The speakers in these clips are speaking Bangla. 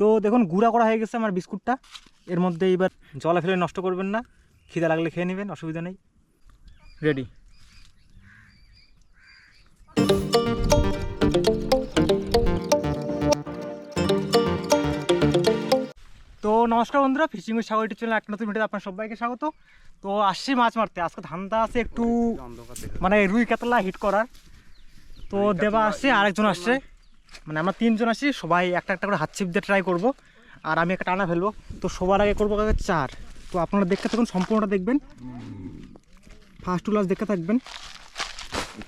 তো দেখুন গুঁড়া করা হয়ে গেছে আমার বিস্কুটটা। এর মধ্যে এবার জলে ফেলে নষ্ট করবেন না। খিদে লাগলে খেয়ে নেবেন অসুবিধা নেই। রেডি। তো নমস্কার বন্ধুরা fishing with Sagar YouTube channel এক নতুন ভিডিওতে আপনার সবাইকে স্বাগত। তো আসছি মাছ মারতে। আজকে ধান্দা আছে একটু মানে রুই কাতলা হিট করার। তো দেবা আসছে আরেকজন আসছে। মানে আমরা তিনজন আসছি সবাই একটা একটা করে হাত ছিপ দিয়ে ট্রাই করব। আর আমি একটা টানা ফেলব। তো সবার আগে করব কাকে? চার। তো আপনারা দেখতে থাকুন সম্পূর্ণটা দেখবেন। ফার্স্ট টু লাস্ট দেখতে থাকবেন।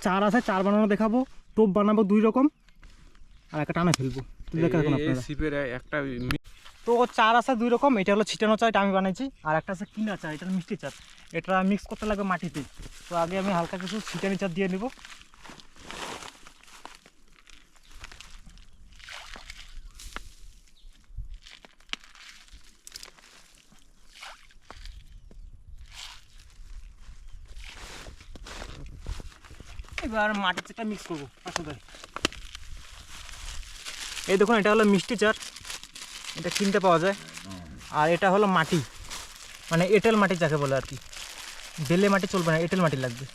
চার আছে চার বানানো দেখাবো। টোপ বানাবো দুই রকম। আর একটা টানা ফেলব। তো দেখতে থাকুন আপনারা। একটা তো চার আছে দুই রকম। এটা হলো ছিটানো চা এটা আমি বানাইছি। আর একটা আছে কিনা চা এটা মিষ্টি চা এটা মিক্স করতে লাগবে মাটিতে। তো আগে আমি হালকা কিছু ছিটানি চা দিয়ে নিব। এবার মাটির চাটা মিক্স করব আসলে এই দেখুন, এটা হলো মিষ্টি চার এটা কিনতে পাওয়া যায়। আর এটা হলো মাটি। মানে এঁটেল মাটি যাকে বলে আর কি। বেলে মাটি চলবে না, এঁটেল মাটি লাগবে।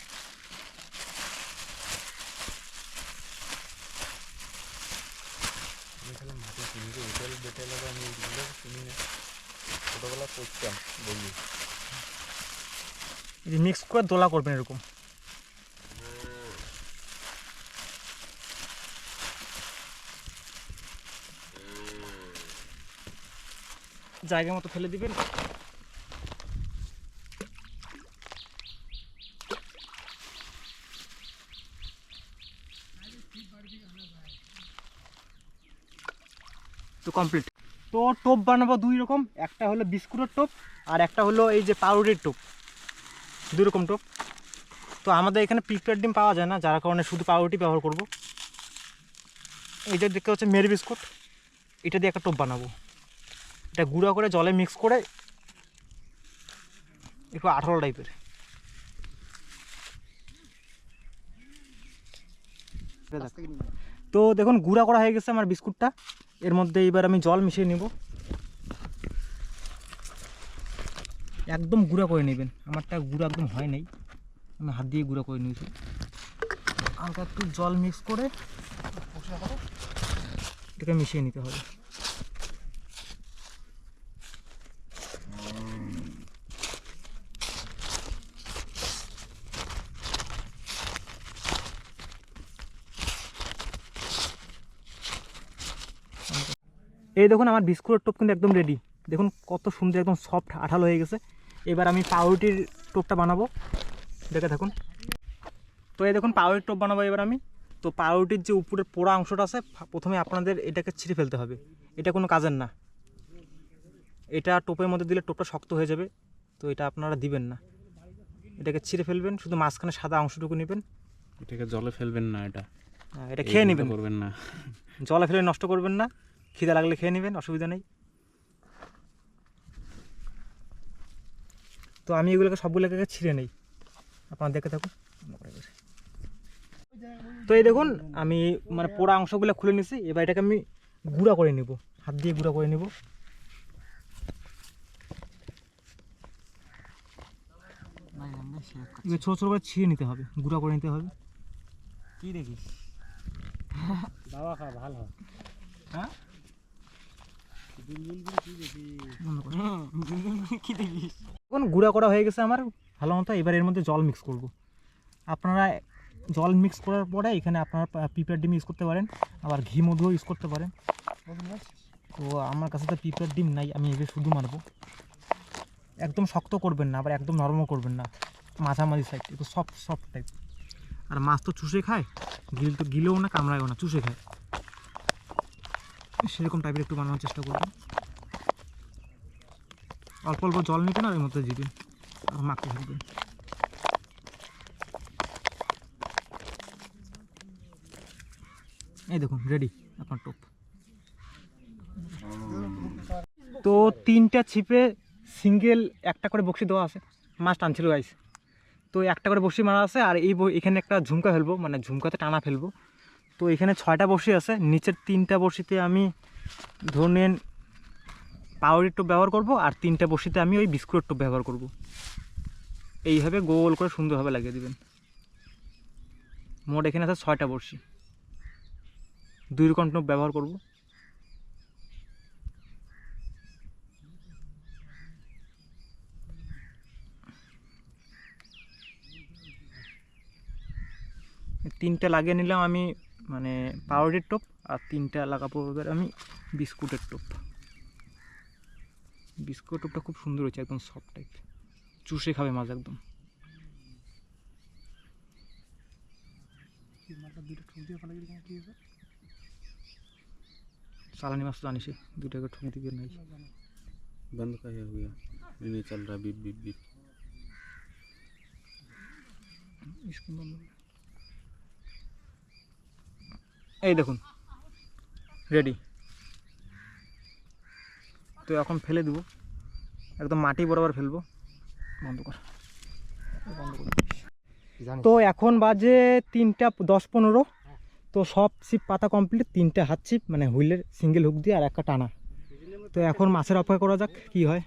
মিক্স করে দোলা করবেন এরকম। জায়গা মতো ফেলে দিবেন। তো কমপ্লিট তো টোপ বানাবো দুই রকম একটা হলো বিস্কুটের টোপ আর একটা হলো এই যে পাউরুটির টোপ। দুই রকম টোপ। তো আমাদের এখানে পিকটার ডিম পাওয়া যায় না যার কারণে শুধু পাউরুটি ব্যবহার করব। এই যে দেখতে হচ্ছে মেরি বিস্কুট। এটা দিয়ে একটা টোপ বানাবো। এটা গুঁড়া করে জলে মিক্স করে একটু আঠারো টাইপের তো দেখুন, গুঁড়া করা হয়ে গেছে আমার বিস্কুটটা। এর মধ্যে এবার আমি জল মিশিয়ে নিব। একদম গুঁড়া করে নেবেন। আমারটা গুঁড়া একদম হয় নাই। আমি হাত দিয়ে গুঁড়া করে নিয়েছি। হালকা একটু জল মিক্স করে, এটাকে মিশিয়ে নিতে হবে। এই দেখুন, আমার বিস্কুটের টোপ কিন্তু একদম রেডি দেখুন কত সুন্দর, একদম সফট আঠালো হয়ে গেছে। এবার আমি পাউরুটির টোপটা বানাবো। দেখে থাকুন। তো এই দেখুন, পাউরুটির টোপ বানাবো এবার আমি। তো পাউরুটির যে উপরের পোড়া অংশটা আছে প্রথমে আপনাদের এটাকে ছিঁড়ে ফেলতে হবে। এটা কোনো কাজের না। এটা টোপের মধ্যে দিলে টোপটা শক্ত হয়ে যাবে। তো এটা আপনারা দিবেন না। এটাকে ছিঁড়ে ফেলবেন, শুধু মাঝখানে সাদা অংশটুকু নেবেন। এটাকে জলে ফেলবেন না এটা। এটা খেয়ে নেবেন করবেন না। জলে ফেলে নষ্ট করবেন না খিদে লাগলে খেয়ে নেবেন অসুবিধা নেই। তো আমি এগুলোকে সবগুলোকে ছিঁড়ে নেই। আপনারা দেখে থাকুন। তো এই দেখুন আমি মানে পোড়া অংশগুলো খুলে নিছি এবার এটাকে আমি গুঁড়া করে নিব। হাত দিয়ে গুঁড়া করে নিব। ছোটো ছোটো করে ছিঁড়ে নিতে হবে গুঁড়া করে নিতে হবে। কি দেখিস? বাবা খা হ্যাঁ গুঁড়া করা হয়ে গেছে আমার? ভালো মতো এবার এর মধ্যে জল মিক্স করব। আপনারা জল মিক্স করার পরে এখানে আপনারা পিঁপড়ার ডিম ইউজ করতে পারেন, আবার ঘি মধুও ইউজ করতে পারেন। তো আমার কাছে তো পিঁপড়ার ডিম নাই, আমি এবার শুধু মারবো। একদম শক্ত করবেন না, আবার একদম নরমও করবেন না। মাঝামাঝি সাইড একটু সফট সফট টাইপ আর মাছ তো চুষে খায়, গিল তো গিলেও না কামড়ায়ও না, চুষে খায়। সেরকম টাইপের একটু বানানোর চেষ্টা করবেন অল্প অল্প জল নেবেন আর এর মধ্যে দিবেন আর মাখতে থাকবেন এই দেখুন রেডি আপনার টোপ। তো তিনটা ছিপে সিঙ্গেল একটা করে বক্সি দেওয়া আছে। মাছ টানছিল গাইস তো একটা করে বসি মারা আছে আর এই এখানে একটা ঝুমকা ফেলব মানে ঝুমকাতে টানা ফেলব। তো এখানে ছয়টা বসি আছে, নিচের তিনটা বসিতে আমি ধরে নিন পাউডার টোপ ব্যবহার করব আর তিনটা বসিতে আমি ওই বিস্কুটের টোপ ব্যবহার করব। এইভাবে গোল করে সুন্দরভাবে লাগিয়ে দিবেন। মোট এখানে আছে ছয়টা বড়শি। দুই রকম টোপ ব্যবহার করব। তিনটা লাগিয়ে নিলাম আমি মানে পাউডারের টোপ আর তিনটা লাগাবো এবার আমি বিস্কুটের টোপ বিস্কুট টোপটা খুব সুন্দর হয়েছে একদম সফট টাইপ চুষে খাবে মাছ একদম চালানি মাছ তো জানিস দুটাকে ঠুক দিবে নাই बंद का है हो गया नहीं नहीं चल रहा बीप बीप बीप এই দেখুন। রেডি তো এখন ফেলে দেবো। একদম মাটি বরাবর ফেলব। বন্ধ কর। তো এখন বাজে তিনটা দশ পনেরো। তো সব ছিপ পাতা কমপ্লিট তিনটা হাত ছিপ মানে হুইলের সিঙ্গেল হুক দিয়ে আর একটা টানা। তো এখন মাছের অপেক্ষা করা যাক, কি হয়।